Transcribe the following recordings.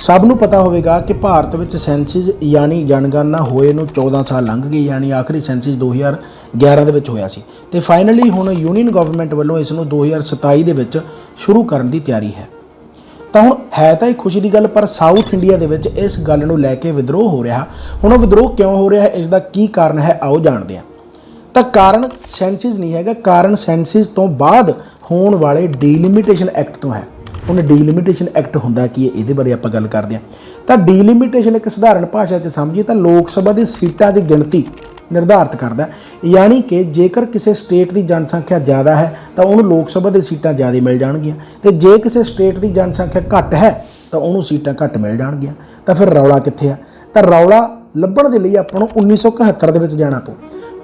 ਸਭ ਨੂੰ ਪਤਾ ਹੋਵੇਗਾ ਕਿ ਭਾਰਤ ਵਿੱਚ ਸੈਂਸਿਸ ਯਾਨੀ ਜਨਗਣਨਾ ਹੋਏ ਨੂੰ 14 ਸਾਲ ਲੰਘ ਗਏ ਯਾਨੀ ਆਖਰੀ ਸੈਂਸਿਸ 2011 ਦੇ ਵਿੱਚ ਹੋਇਆ ਸੀ। ਤੇ ਫਾਈਨਲੀ ਹੁਣ ਯੂਨੀਅਨ ਗਵਰਨਮੈਂਟ ਵੱਲੋਂ ਇਸ ਨੂੰ 2027 ਦੇ ਵਿੱਚ ਸ਼ੁਰੂ ਕਰਨ ਦੀ ਤਿਆਰੀ ਹੈ। ਤਾਂ ਹੁਣ ਹੈ ਤਾਂ ਇਹ ਖੁਸ਼ੀ ਦੀ ਗੱਲ, ਪਰ ਸਾਊਥ ਇੰਡੀਆ ਦੇ ਵਿੱਚ ਇਸ ਗੱਲ ਨੂੰ ਲੈ ਕੇ ਵਿਦਰੋਹ ਹੋ ਰਿਹਾ। ਹੁਣ ਉਹ ਵਿਦਰੋਹ ਕਿਉਂ ਹੋ ਰਿਹਾ ਹੈ, ਇਸ ਦਾ ਕੀ ਕਾਰਨ ਹੈ, ਆਓ ਜਾਣਦੇ ਹਾਂ। ਤਾਂ ਕਾਰਨ ਸੈਂਸਿਸ ਨਹੀਂ ਹੈਗਾ, ਕਾਰਨ ਸੈਂਸਿਸ ਤੋਂ ਬਾਅਦ ਹੋਣ ਵਾਲੇ ਡੀਲਿਮਿਟੇਸ਼ਨ ਐਕਟ ਤੋਂ ਹੈ। ਹੁਣ ਡੀਲਿਮਿਟੇਸ਼ਨ ਐਕਟ ਹੁੰਦਾ ਕੀ ਹੈ, ਇਹਦੇ ਬਾਰੇ ਆਪਾਂ ਗੱਲ ਕਰਦੇ ਹਾਂ। ਤਾਂ ਡੀਲਿਮਿਟੇਸ਼ਨ ਇੱਕ ਸਧਾਰਨ ਭਾਸ਼ਾ 'ਚ ਸਮਝੀਏ ਤਾਂ ਲੋਕ ਸਭਾ ਦੀ ਸੀਟਾਂ ਦੀ ਗਿਣਤੀ ਨਿਰਧਾਰਤ ਕਰਦਾ ਯਾਨੀ ਕਿ ਜੇਕਰ ਕਿਸੇ ਸਟੇਟ ਦੀ ਜਨਸੰਖਿਆ ਜ਼ਿਆਦਾ ਹੈ, ਤਾਂ ਉਹਨੂੰ ਲੋਕ ਸਭਾ ਦੀ ਸੀਟਾਂ ਜ਼ਿਆਦਾ ਮਿਲ ਜਾਣਗੀਆਂ। ਤੇ ਜੇ ਕਿਸੇ ਸਟੇਟ ਦੀ ਜਨਸੰਖਿਆ ਘੱਟ ਹੈ, ਤਾਂ ਉਹਨੂੰ ਸੀਟਾਂ ਘੱਟ ਮਿਲ ਜਾਣਗੀਆਂ। ਤਾਂ ਫਿਰ ਰੌਲਾ ਕਿੱਥੇ ਆ? ਤਾਂ ਰੌਲਾ ਲੱਭਣ ਦੇ ਲਈ ਆਪਾਂ ਨੂੰ 1971 ਦੇ ਵਿੱਚ ਜਾਣਾ ਪਊ।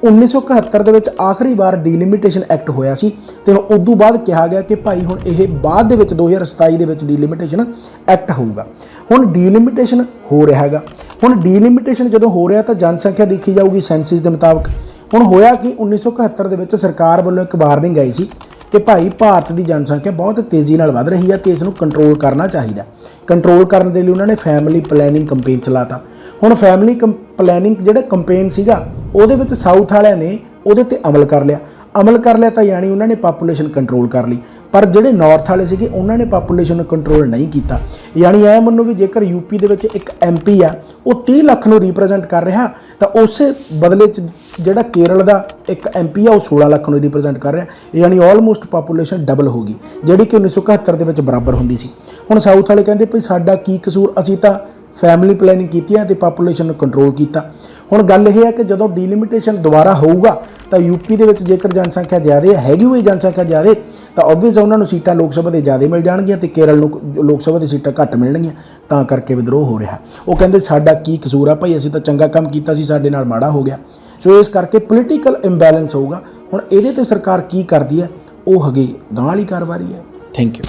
1971 ਦੇ ਵਿੱਚ ਆਖਰੀ ਵਾਰ ਡੀਲਿਮਿਟੇਸ਼ਨ ਐਕਟ ਹੋਇਆ ਸੀ ਤੇ ਉਸ ਤੋਂ ਬਾਅਦ ਕਿਹਾ ਗਿਆ ਕਿ ਭਾਈ ਹੁਣ ਇਹ ਬਾਅਦ ਦੇ ਵਿੱਚ 2027 ਦੇ ਵਿੱਚ ਡੀਲਿਮਿਟੇਸ਼ਨ ਐਕਟ ਹੋਊਗਾ। ਹੁਣ ਡੀਲਿਮਿਟੇਸ਼ਨ ਹੋ ਰਿਹਾ ਹੈਗਾ। ਹੁਣ ਡੀਲਿਮਿਟੇਸ਼ਨ ਜਦੋਂ ਹੋ ਰਿਹਾ ਤਾਂ ਜਨਸੰਖਿਆ ਦੇਖੀ ਜਾਊਗੀ ਸੈਂਸਿਸ ਦੇ ਮੁਤਾਬਕ। ਹੁਣ ਹੋਇਆ ਕਿ 1971 ਦੇ ਵਿੱਚ ਸਰਕਾਰ ਵੱਲੋਂ ਇੱਕ ਵਾਰਨਿੰਗ ਆਈ ਸੀ ਕਿ ਭਾਈ ਭਾਰਤ ਦੀ ਜਨਸੰਖਿਆ ਬਹੁਤ ਤੇਜ਼ੀ ਨਾਲ ਵੱਧ ਰਹੀ ਹੈ ਤੇ ਇਸ ਨੂੰ ਕੰਟਰੋਲ ਕਰਨਾ ਚਾਹੀਦਾ ਕੰਟਰੋਲ ਕਰਨ ਦੇ ਲਈ ਉਹਨਾਂ ਨੇ ਫੈਮਿਲੀ ਪਲੈਨਿੰਗ ਕੈਂਪੇਨ ਚਲਾਤਾ। ਹੁਣ ਫੈਮਿਲੀ ਪਲੈਨਿੰਗ ਜਿਹੜਾ ਕੈਂਪੇਨ ਸੀਗਾ, ਉਹਦੇ ਵਿੱਚ ਸਾਊਥ ਵਾਲਿਆਂ ਨੇ ਉਹਦੇ ਤੇ ਅਮਲ ਕਰ ਲਿਆ। ਅਮਲ ਕਰ ਲਿਆ ਤਾਂ ਯਾਨੀ ਉਹਨਾਂ ਨੇ ਪਾਪੂਲੇਸ਼ਨ ਕੰਟਰੋਲ ਕਰ ਲਈ। ਪਰ ਜਿਹੜੇ ਨਾਰਥ ਵਾਲੇ ਸੀਗੇ, ਉਹਨਾਂ ਨੇ ਪਾਪੂਲੇਸ਼ਨ ਨੂੰ ਕੰਟਰੋਲ ਨਹੀਂ ਕੀਤਾ। ਯਾਨੀ ਐ ਮੰਨੋ ਵੀ ਜੇਕਰ ਯੂਪੀ ਦੇ ਵਿੱਚ ਇੱਕ ਐਮਪੀ ਆ, ਉਹ 30 ਲੱਖ ਨੂੰ ਰਿਪਰੈਜ਼ੈਂਟ ਕਰ ਰਿਹਾ, ਤਾਂ ਉਸੇ ਬਦਲੇ ਚ ਜਿਹੜਾ ਕੇਰਲ ਦਾ ਇੱਕ ਐਮਪੀ ਆ, ਉਹ 16 ਲੱਖ ਨੂੰ ਰਿਪਰੈਜ਼ੈਂਟ ਕਰ ਰਿਹਾ। ਯਾਨੀ ਆਲਮੋਸਟ ਪਾਪੂਲੇਸ਼ਨ ਡਬਲ ਹੋ ਗਈ, ਜਿਹੜੀ ਕਿ 1971 ਦੇ ਵਿੱਚ ਬਰਾਬਰ ਹੁੰਦੀ ਸੀ। ਹੁਣ ਸਾਊਥ ਵਾਲੇ ਕਹਿੰਦੇ ਭਈ ਸਾਡਾ ਕੀ ਕਸੂਰ, ਅਸੀਂ ਤਾਂ ਫੈਮਿਲੀ ਪਲੈਨਿੰਗ ਕੀਤੀ ਹੈ ਤੇ ਪਾਪੂਲੇਸ਼ਨ ਨੂੰ ਕੰਟਰੋਲ ਕੀਤਾ। ਹੁਣ ਗੱਲ ਇਹ ਹੈ ਕਿ ਜਦੋਂ ਡੀਲਿਮਿਟੇਸ਼ਨ ਦੁਬਾਰਾ ਹੋਊਗਾ, ਤਾਂ ਯੂਪੀ ਦੇ ਵਿੱਚ ਜੇਕਰ ਜਨਸੰਖਿਆ ਜ਼ਿਆਦਾ ਹੈ, ਹੈਗੀ ਹੋਈ ਜਨਸੰਖਿਆ ਜ਼ਿਆਦਾ, ਤਾਂ ਆਬਵੀਅਸ ਉਹਨਾਂ ਨੂੰ ਸੀਟਾਂ ਲੋਕ ਸਭਾ ਦੇ ਜ਼ਿਆਦਾ ਮਿਲ ਜਾਣਗੀਆਂ ਤੇ ਕੇਰਲ ਨੂੰ ਲੋਕ ਸਭਾ ਦੀ ਸੀਟਾਂ ਘੱਟ ਮਿਲਣਗੀਆਂ, ਤਾਂ ਕਰਕੇ ਵਿਦਰੋਹ ਹੋ ਰਿਹਾ। ਉਹ ਕਹਿੰਦੇ ਸਾਡਾ ਕੀ ਕਸੂਰ ਆ ਭਾਈ, ਅਸੀਂ ਤਾਂ ਚੰਗਾ ਕੰਮ ਕੀਤਾ ਸੀ, ਸਾਡੇ ਨਾਲ ਮਾੜਾ ਹੋ ਗਿਆ। ਸੋ ਇਸ ਕਰਕੇ ਪੋਲੀਟੀਕਲ ਇੰਬੈਲੈਂਸ ਹੋਊਗਾ। ਹੁਣ ਇਹਦੇ ਤੇ ਸਰਕਾਰ ਕੀ ਕਰਦੀ ਹੈ? ਉਹ ਹਗੇ ਗਾਂ ਵਾਲੀ ਕਾਰਵਾਈ ਹੈ। Thank you